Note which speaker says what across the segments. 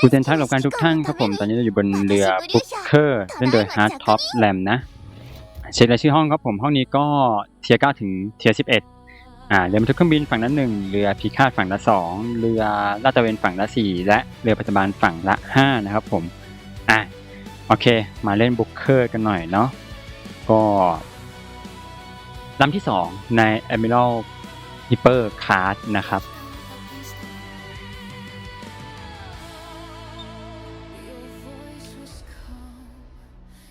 Speaker 1: กูเซนทักกับการทุกท่านครับผม ตอนนี้เราอยู่บนเรือบุคเคอร์เล่นโดยฮาร์ดท็อปแลมนะ เช็ครายชื่อห้องครับผม ห้องนี้ก็เทียร์9ถึงเทียร์11อ่าเรือบรรทุกเครื่องบินฝั่งละหนึ่งเรือพิฆาตฝั่งละสองเรือลาดตระเวนฝั่งละสี่และเรือปัจจุบันฝั่งละห้านะครับผม อะโอเค มาเล่นบุคเคอร์กันหน่อยเนาะ ก็ลำที่สองใน Admiral Hipper Card นะครับ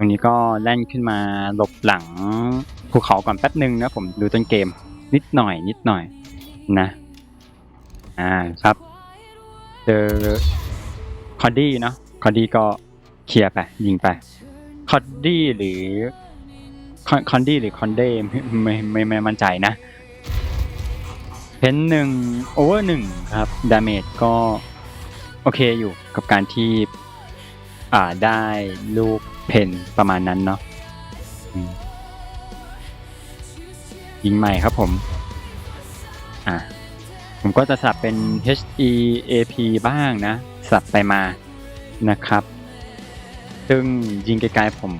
Speaker 1: ตรงนี้ก็แล่นขึ้นมาหลบหลังภูเขาก่อนแป๊บหนึ่งนะผมดูต้นเกมนิดหน่อย นิดหน่อยนะ อ่าครับ เจอคอดดี้เนาะคอดดี้ก็เคลียร์ไปยิงไปคอดดี้หรือคอนดี้หรือคอนเดไม่ไม่ไม่ไม่มั่นใจนะ เพนหนึ่งโอเวอร์หนึ่งครับดาเมจก็ โอเคอยู่กับการที่ อ่าได้ลูก เพนประมาณนั้นเนาะยิงใหม่ครับผม อ่าผมก็จะสับเป็น H E A P บ้างนะ สับไปมานะครับ ซึ่งยิงไกลๆผม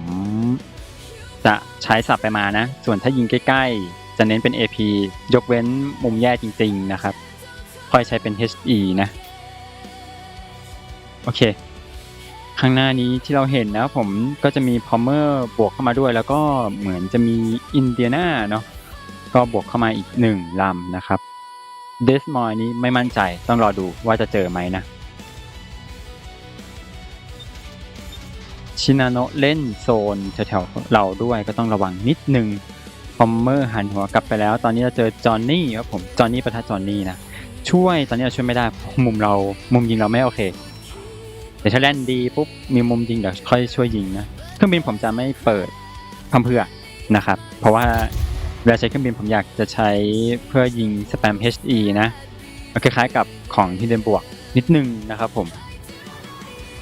Speaker 1: จะใช้สับไปมานะ ส่วนถ้ายิงใกล้ๆ จะเน้นเป็น AP ยกเว้นมุมแย่จริงๆนะครับ ค่อยใช้เป็น HE นะ โอเค ข้างหน้านี้ที่เราเห็นนะผมก็จะมีพอมเมอร์บวกเข้ามาด้วย แล้วก็เหมือนจะมีอินเดียนาเนาะก็บวกเข้ามาอีกหนึ่งลำนะครับเดสมอยนี้ไม่มั่นใจต้องรอดูว่าจะเจอไหมนะชินาโนะเล่นโซนแถวๆเราด้วยก็ต้องระวังนิดนึงพอมเมอร์หันหัวกลับไปแล้ว ตอนนี้เราเจอจอห์นนี่ครับผมจอห์นนี่ประทัดจอห์นนี่นะช่วยตอนนี้เราช่วยไม่ได้มุมเรามุมยิงเราไม่โอเค แต่ถ้าแล่นดีปุ๊บมีมุมยิงเดี๋ยวค่อยช่วยยิงนะเครื่องบินผมจะไม่เปิดพำเพื่อนะครับ เพราะว่าเวลาใช้เครื่องบินผมอยากจะใช้เพื่อยิงสแปม HE นะคล้ายๆกับของที่เดนบวกนิดนึงนะครับผม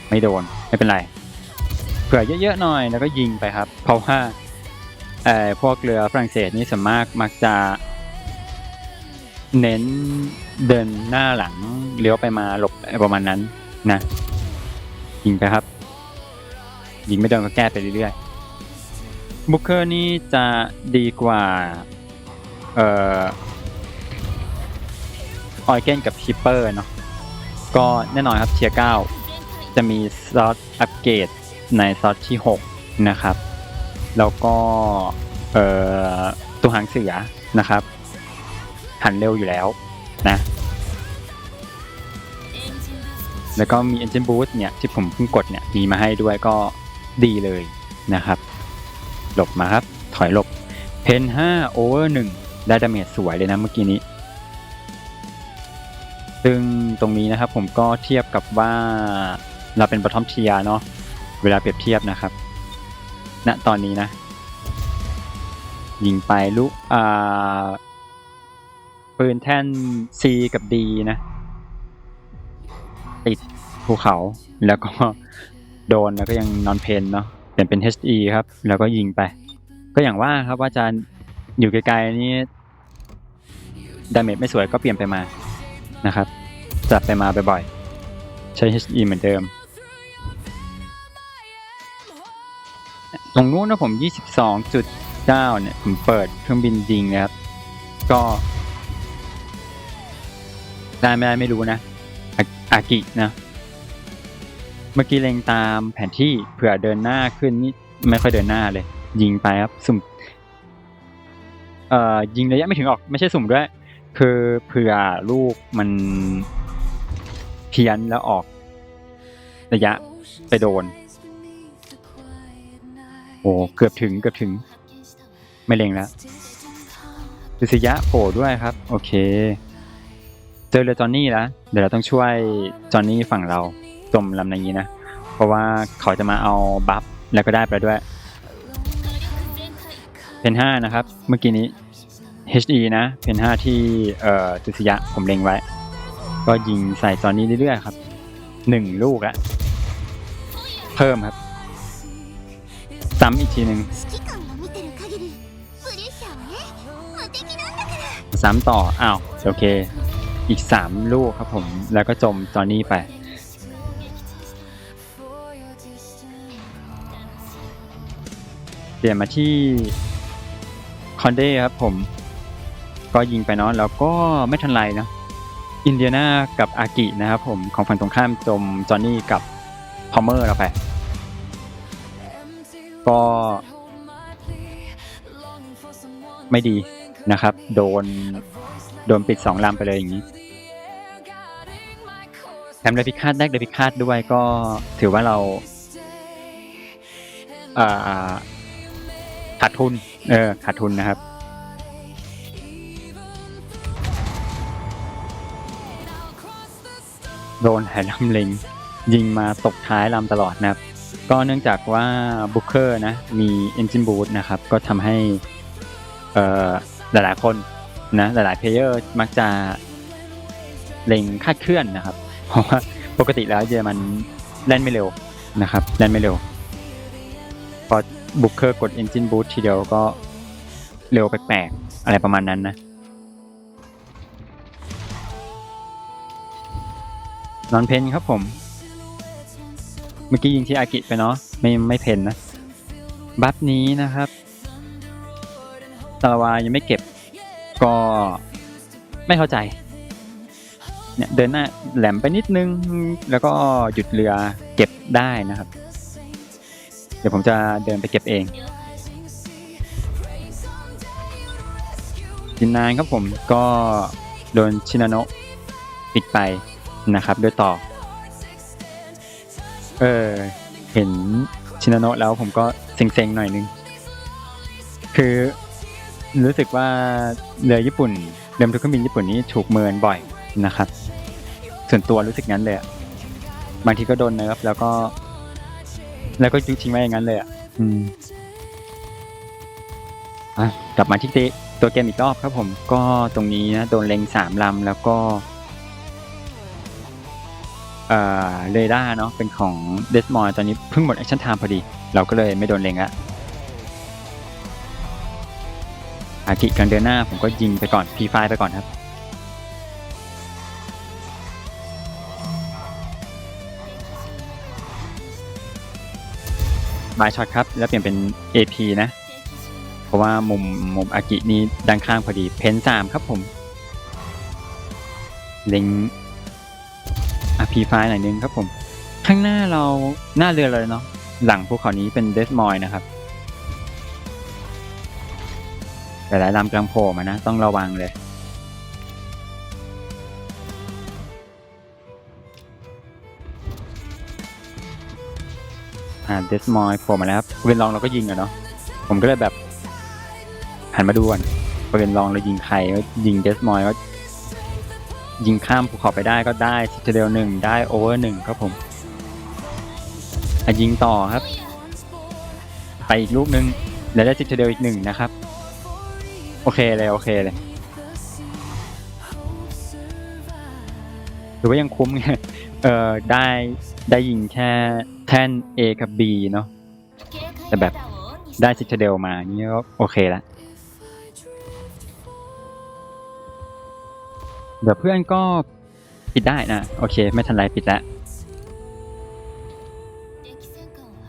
Speaker 1: ไม่โดนไม่เป็นไรเผื่อเยอะๆหน่อยแล้วก็ยิงไปครับ เพราะว่าเอ่อพวกเรือฝรั่งเศสนี่ส่วนมากมักจะ เน้นเดินหน้าหลังเลี้ยวไปมาหลบประมาณนั้นนะ ยิงไปครับ ยิงไม่โดนก็แก้ไปเรื่อยๆบุคเคอร์นี่จะดีกว่า เอ่อออยเกนกับชิปเปอร์เนาะก็แน่นอนครับเทียร์เก้าจะมีซอสอัปเกรดในซอสที่ 6 นะครับ แล้วก็เอ่อตัวหางเสือนะครับ หันเร็วอยู่แล้วนะ แล้วก็มี Engine Boost เนี่ยที่ผมเพิ่งกดเนี่ยมีมาให้ด้วยก็ดีเลยนะครับ หลบมาครับ ถอยหลบ เพน5 over 1 ได้ดาเมจสวยเลยนะเมื่อกี้นี้ ซึ่งตรงนี้นะครับผมก็เทียบกับว่าเราเป็น bottom tier เนาะเวลาเปรียบเทียบนะครับณตอนนี้นะ ยิงไปลูกอ่าปืนแท่น C กับ D นะ ติดภูเขา แล้วก็โดนแล้วก็ยังนอนเพนเนาะเปลี่ยนเป็น HE ครับ แล้วก็ยิงไป ก็อย่างว่าครับว่าจะอยู่ไกลๆนี่ดาเมจไม่สวยก็เปลี่ยนไปมานะครับจับไปมาบ่อยๆใช้ HE เหมือนเดิม ตรงนู้นนะผม 22.9 เนี่ย ผมเปิดเครื่องบินยิงนะครับ ก็ ได้ไม่ได้ไม่รู้นะ อาอากินะ เมื่อกี้เล็งตามแผนที่เผื่อเดินหน้าขึ้นนี่ไม่ค่อยเดินหน้าเลย ยิงไปครับ สุ่ม เอ่อ ยิงระยะไม่ถึงออก ไม่ใช่สุ่มด้วย คือเผื่อลูกมันเพี้ยนแล้วออก ระยะไปโดน โอ้เกือบถึงเกือบถึง ไม่เล็งแล้วดุสิยะโผล่ด้วยครับ โอเค เจอเรือจอนนี่แล้วเดี๋ยวเราต้องช่วยจอนนี่ฝั่งเราจมลำนี้นะ เพราะว่าเขาจะมาเอาบัฟแล้วก็ได้ไปด้วยเพนห้านะครับ เมื่อกี้นี้ HE นะเพนห้าที่เอ่อจุสยะผมเล็งไว้ ก็ยิงใส่จอนนี่เรื่อยๆครับหนึ่งลูกอะเพิ่มครับซ้ำอีกทีหนึ่งซ้ำต่อ อ้าว โอเค อีกสามลูกครับผม แล้วก็จมจอนี่ไป เปลี่ยนมาที่คอนเด้ครับผม ก็ยิงไปเนาะแล้วก็ไม่ทันไรนะอินเดียนากับอากินะครับผมของฝั่งตรงข้ามจมจอนี่กับพอมเมอร์เราไปก็ไม่ดีนะครับ โดน โดนปิดสองลำไปเลยอย่างนี้แถมเดพิคาดแรกเดพิคาดด้วยก็ถือว่าเราขาดทุน เออขาดทุนนะครับ โดนหายลำเล็งยิงมาตกท้ายลำตลอดนะครับ ก็เนื่องจากว่าบุคเกอร์นะ มี Engine Boost นะครับ ก็ทำให้เอ่อหลายๆคน นะหลายๆเพลเยอร์มักจะเล็งคาดเคลื่อนนะครับ เพราะว่าปกติแล้วเยอรมันเล่นไม่เร็วนะครับเล่นไม่เร็ว พอบุคเกอร์กด Engine Boot ทีเดียวก็เร็วแปลกๆอะไรประมาณนั้นนะนอนเพนครับผม เมื่อกี้ยิงที่อากิไปเนาะไม่ไม่เพนนะ บัฟนี้นะครับซาลาวายังไม่เก็บ ก็ไม่เข้าใจ เนี่ยเดินหน้าแหลมไปนิดนึง แล้วก็หยุดเรือเก็บได้นะครับ เดี๋ยวผมจะเดินไปเก็บเองจินนานครับผมก็โดนชินาโนะปิดไปนะครับด้วยต่อ เออ เห็นชินาโนะแล้วผมก็เซ็งๆหน่อยนึง คือ รู้สึกว่าเรือญี่ปุ่นเรือทุกเครื่องบินญี่ปุ่นนี้ถูกเมินบ่อยนะครับ ส่วนตัวรู้สึกงั้นเลยบางทีก็โดนเนิร์ฟแล้วก็ แล้วก็ทิ้งไว้อย่างนั้นเลยอะอืมอะกลับมาที่ตัวเกมอีกรอบครับผมก็ตรงนี้นะโดนเล็งสามลำแล้วก็เอ่อเรดาร์เนาะเป็นของเดสมอยตอนนี้เพิ่งหมดแอคชั่นไทม์พอดี เราก็เลยไม่โดนเล็งละ อากิกันเดินหน้าผมก็ยิงไปก่อน P5 ไฟไปก่อนครับ บายช็อตครับ แล้วเปลี่ยนเป็น AP นะ เพราะว่ามุมมุมอากินี้ด้านข้างพอดี เพนสามครับผม เล็ง RP ไฟหน่อยนึงครับผม ข้างหน้าเราหน้าเรือเลยเนาะหลังภูเขานี้เป็นเดสมอยนะครับ หลายๆลำกำลังโผล่มานะ ต้องระวังเลยอ่าเดสมอยโผล่มาแล้วครับเวนลองเราก็ยิงอะเนาะผมก็เลยแบบหันมาดูก่อนเวนลองเรายิงใครก็ยิงเดสมอยก็ยิงข้ามภูเขาไปได้ก็ได้ซิตเดลหนึ่งได้โอเวอร์หนึ่งครับผมอะยิงต่อครับ ไปอีกลูกหนึ่งแล้วได้ซิตเดลอีกหนึ่งนะครับ โอเคเลย โอเคเลยถือว่ายังคุ้มไงเออได้ได้ยิงแค่แท่น A กับ B เนาะแต่แบบได้ซิตเดลมานี่ก็โอเคละเดี๋ยวเพื่อนก็ปิดได้นะ โอเค ไม่ทันไรปิดแล้ว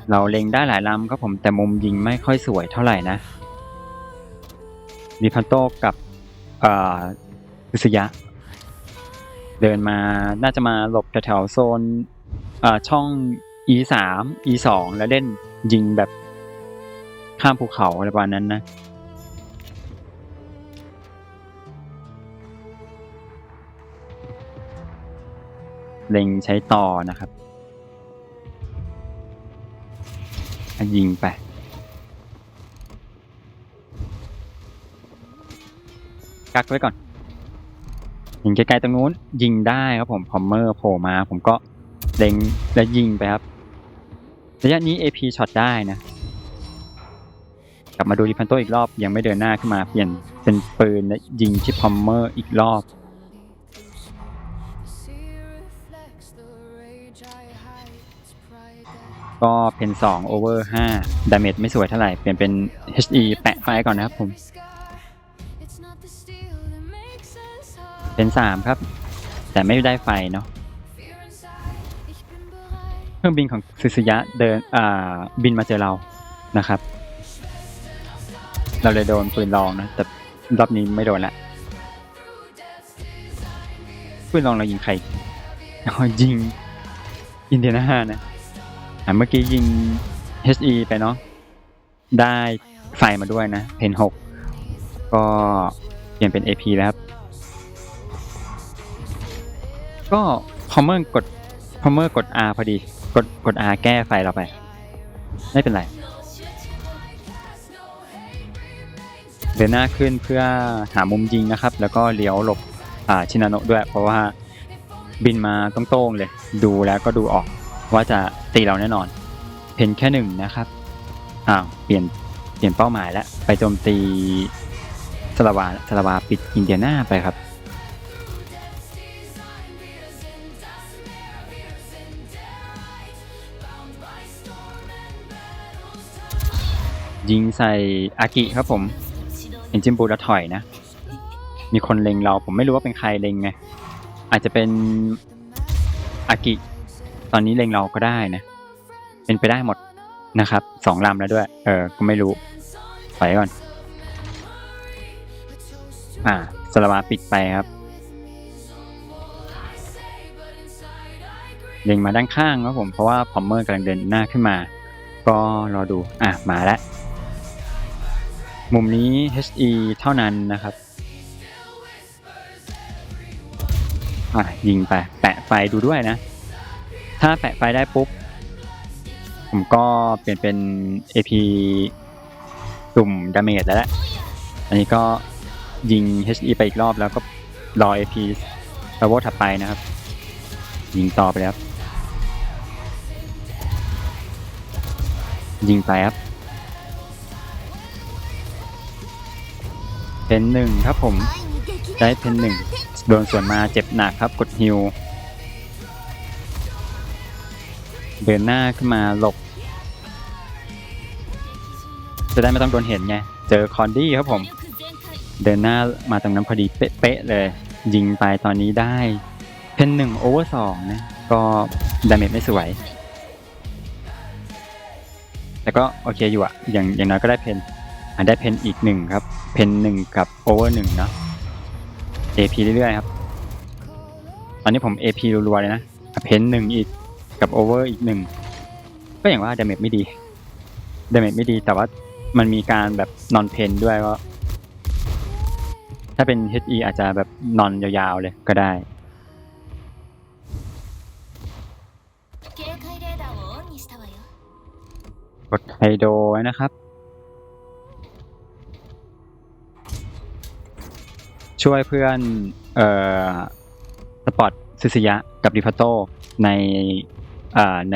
Speaker 1: เราเล็งได้หลายลำครับผมแต่มุมยิงไม่ค่อยสวยเท่าไหร่นะ ดิพันโตกับอุสยะ เดินมาน่าจะมาหลบแถวๆโซนช่อง E สาม E สองแล้วเล่นยิงแบบข้ามภูเขาอะไรประมาณนั้นนะเล็งใช้ต่อนะครับ ยิงไป กักไว้ก่อน ยิงไกลๆตรงนู้น ยิงได้ครับผมพอมเมอร์โผล่มา ผมก็เล็งและยิงไปครับระยะนี้ AP ช็อตได้นะ กลับมาดูดิพันโตอีกรอบยังไม่เดินหน้าขึ้นมาเปลี่ยนเป็นปืนและยิงที่พอมเมอร์อีกรอบก็เป็น 2 over 5ดาเมจไม่สวยเท่าไหร่ เปลี่ยนเป็น HE แปะไฟก่อนนะครับผม เป็น3ครับ แต่ไม่ได้ไฟเนาะเครื่องบินของซึซึยะเดินอ่าบินมาเจอเรานะครับ เราเลยโดนปืนลองนะแต่รอบนี้ไม่โดนละปืนลองเรายิงใครยิงอินเดียนานะอะเมื่อกี้ยิง HE ไปเนาะได้ไฟมาด้วยนะเพนหกก็เปลี่ยนเป็น AP แล้วครับ ก็พอเมอร์กดพอเมอร์กด R พอดี กดกด R แก้ไฟเราไป ไม่เป็นไร เดินหน้าขึ้นเพื่อหามุมยิงนะครับ แล้วก็เลี้ยวหลบอ่าชินาโนะด้วย เพราะว่าบินมาตรงๆเลย ดูแล้วก็ดูออกว่าจะตีเราแน่นอน เพนแค่หนึ่งนะครับอ้าวเปลี่ยนเปลี่ยนเป้าหมายแล้ว ไปโจมตีสลาวาสลาวาปิดอินเดียนาไปครับ ยิงใส่อากิครับผมเอ็นจิมบูแล้วถอยนะ มีคนเล็งเราผมไม่รู้ว่าเป็นใครเล็งไง อาจจะเป็นอากิ ตอนนี้เล็งเราก็ได้นะ เป็นไปได้หมดนะครับสองลำแล้วด้วย เออ ก็ไม่รู้ถอยก่อน อ่าสลาวาปิดไปครับ เล็งมาด้านข้างครับผม เพราะว่าพอมเมอร์กำลังเดินหน้าขึ้นมา ก็รอดู อะ มาแล้ว มุมนี้ HE เท่านั้นนะครับอะยิงไป แปะไฟดูด้วยนะ ถ้าแปะไฟได้ปุ๊บ ผมก็เปลี่ยนเป็น AP ตุ่มดาเมจแล้วแหละอันนี้ก็ยิง HE ไปอีกรอบแล้วก็รอ AP เลเวลถัดไปนะครับ ยิงต่อไปแล้วยิงไปครับ เป็นหนึ่งครับผมได้เพนหนึ่งโดนส่วนมาเจ็บหนักครับกดฮิวเดินหน้าขึ้นมาหลบ จะได้ไม่ต้องโดนเห็นไง เจอคอนดี้ครับผม เดินหน้ามาตรงนั้นพอดีเป๊ะๆเลย ยิงไปตอนนี้ได้ เพนหนึ่งโอเวอร์สองนะ ก็ดาเมจไม่สวย แต่ก็โอเคอยู่อะอย่างอย่างน้อยก็ได้เพน อันได้เพนอีกหนึ่งครับ เพนหนึ่งกับโอเวอร์หนึ่งเนาะ AP เรื่อยๆครับ ตอนนี้ผม AP รัวๆเลยนะ เพนหนึ่งอีกกับโอเวอร์อีกหนึ่ง ก็อย่างว่าดาเมจไม่ดี ดาเมจไม่ดีแต่ว่ามันมีการแบบนอนเพนด้วยก็ ถ้าเป็น HE อาจจะแบบนอนยาวๆเลยก็ได้กดไฮโดไว้นะครับ ช่วยเพื่อนเอ่อสปอตซิสยะกับริพัตโตในอ่ใน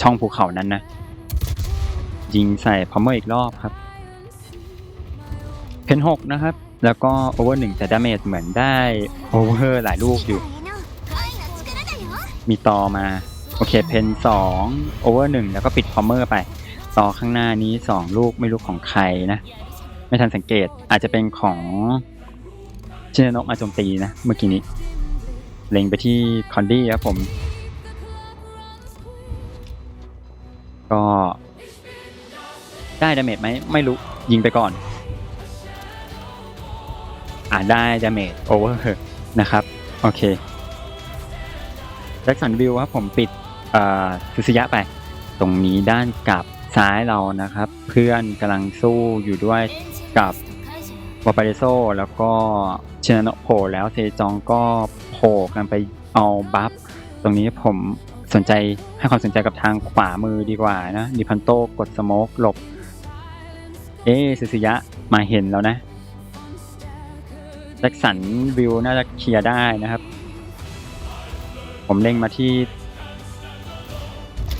Speaker 1: ช่องภูเขานั้นนะยิงใส่พอมเมอร์อีกรอบครับ เพนหกนะครับ แล้วก็โอเวอร์หนึ่งแต่ดาเมจเหมือนได้โอเวอร์หลายลูกอยู่ มีต่อมา โอเคเพนสองโอเวอร์หนึ่งแล้วก็ปิดพอมเมอร์ไป ต่อข้างหน้านี้สองลูกไม่รู้ของใครนะ ไม่ทันสังเกตอาจจะเป็นของ ชินนะมาโจมตีนะเมื่อกี้นี้ เล็งไปที่คอนดี้ครับผม ก็ได้ดาเมจไหมไม่รู้ยิงไปก่อน อ่าได้ดาเมจโอเวอร์นะครับ โอเคแจ็คสันวิวครับผมปิดเอ่อซุสยะไป ตรงนี้ด้านกลับซ้ายเรานะครับ เพื่อนกำลังสู้อยู่ด้วยกับ วาปาเดโซแล้วก็ชินาโนโผล่แล้วเซจองก็โผล่กันไปเอาบัฟตรงนี้ผมสนใจให้ความสนใจกับทางขวามือดีกว่านะดิพันโตกดสโมกหลบ เอ๊ซุสยะมาเห็นแล้วนะแจ็คสันวิวน่าจะเคลียร์ได้นะครับ ผมเล็งมาที่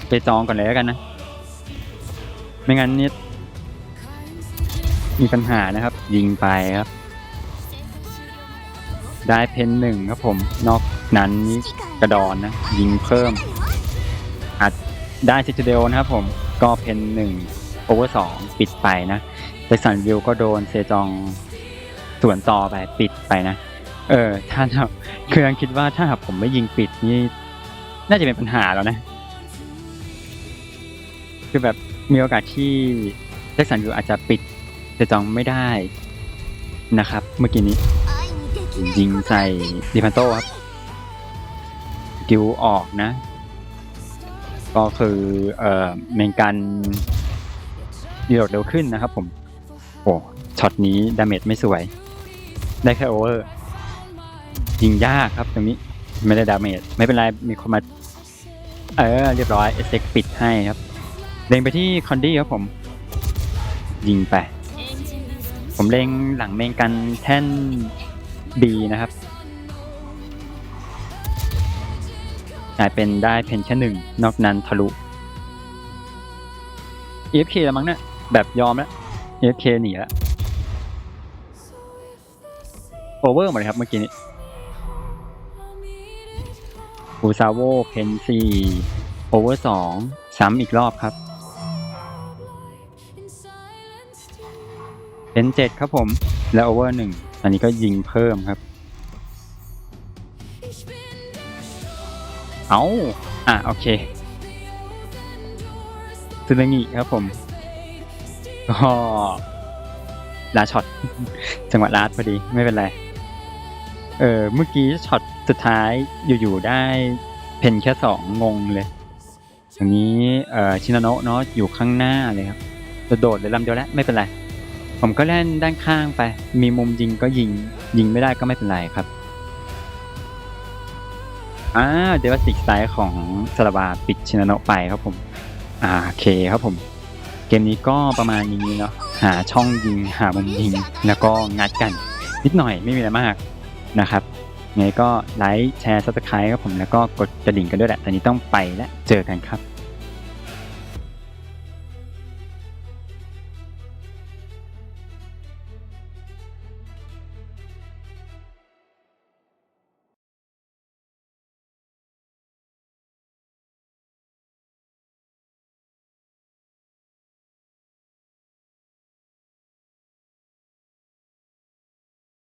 Speaker 1: ไปจองก่อนเลยแล้วกันนะ ไม่งั้นนี่ มีปัญหานะครับ ยิงไปครับ ได้เพนหนึ่งครับผม นอกนั้นนี่กระดอนนะ ยิงเพิ่มอาจได้ซิตเดลนะครับผมก็เพนหนึ่งโอเวอร์สองปิดไปนะเจสันวิวก็โดนเซจองสวนต่อไปปิดไปนะ เออถ้าถ้าคือยังคิดว่าถ้าหากผมไม่ยิงปิดนี่ น่าจะเป็นปัญหาแล้วนะ คือแบบมีโอกาสที่แจ็คสันวิวอาจจะปิด จะจองไม่ได้นะครับ เมื่อกี้นี้ ยิงใส่ดิพันโตครับกิวออกนะ ก็คือเอ่อเมงกันดีโดดเร็วขึ้นนะครับผม โอ้ช็อตนี้ดาเมจไม่สวย ได้แค่โอเวอร์ ยิงยากครับตรงนี้ไม่ได้ดาเมจไม่เป็นไร มีคนมาเออเรียบร้อยเอสเปิดให้ครับ เล็งไปที่คอนดี้ครับผม ยิงไป ผมเล็งหลังเมงกันแท่น B นะครับกลายเป็นได้เพนแค่หนึ่งนอกนั้นทะลุ EFK แล้วมั้งเนี่ยแบบยอมแล้ว EFK หนีแล้วโอเวอร์หมดเลยครับเมื่อกี้นี้บูซาโวเพนซีโอเวอร์สองซ้ำอีกรอบครับ เป็นเจ็ดครับผม แล้วโอเวอร์หนึ่งอันนี้ก็ยิงเพิ่มครับ เอาอะโอเคซึนางิครับผมก็ลาช็อต จังหวะลาดพอดีไม่เป็นไร เออเมื่อกี้ช็อตสุดท้ายอยู่ๆได้เพนแค่สองงงเลยอย่างนี้เอ่อชินาโนะเนาะอยู่ข้างหน้าเลยครับจะโดดเลยลำเดียวแล้วไม่เป็นไร ผมก็เล่นด้านข้างไป มีมุมยิงก็ยิง ยิงไม่ได้ก็ไม่เป็นไรครับอ่าเดวัสิกไซด์ของสลาบาปิดชินาโนะไปครับผม อ่าโอเคครับผม เกมนี้ก็ประมาณนี้เนาะหาช่องยิงหามุมยิง แล้วก็งัดกันนิดหน่อยไม่มีอะไรมากนะครับไงก็ไลค์แชร์ซับสไครต์ครับผมแล้วก็กดกระดิ่งกันด้วยแหละ ตอนนี้ต้องไปและเจอกันครับ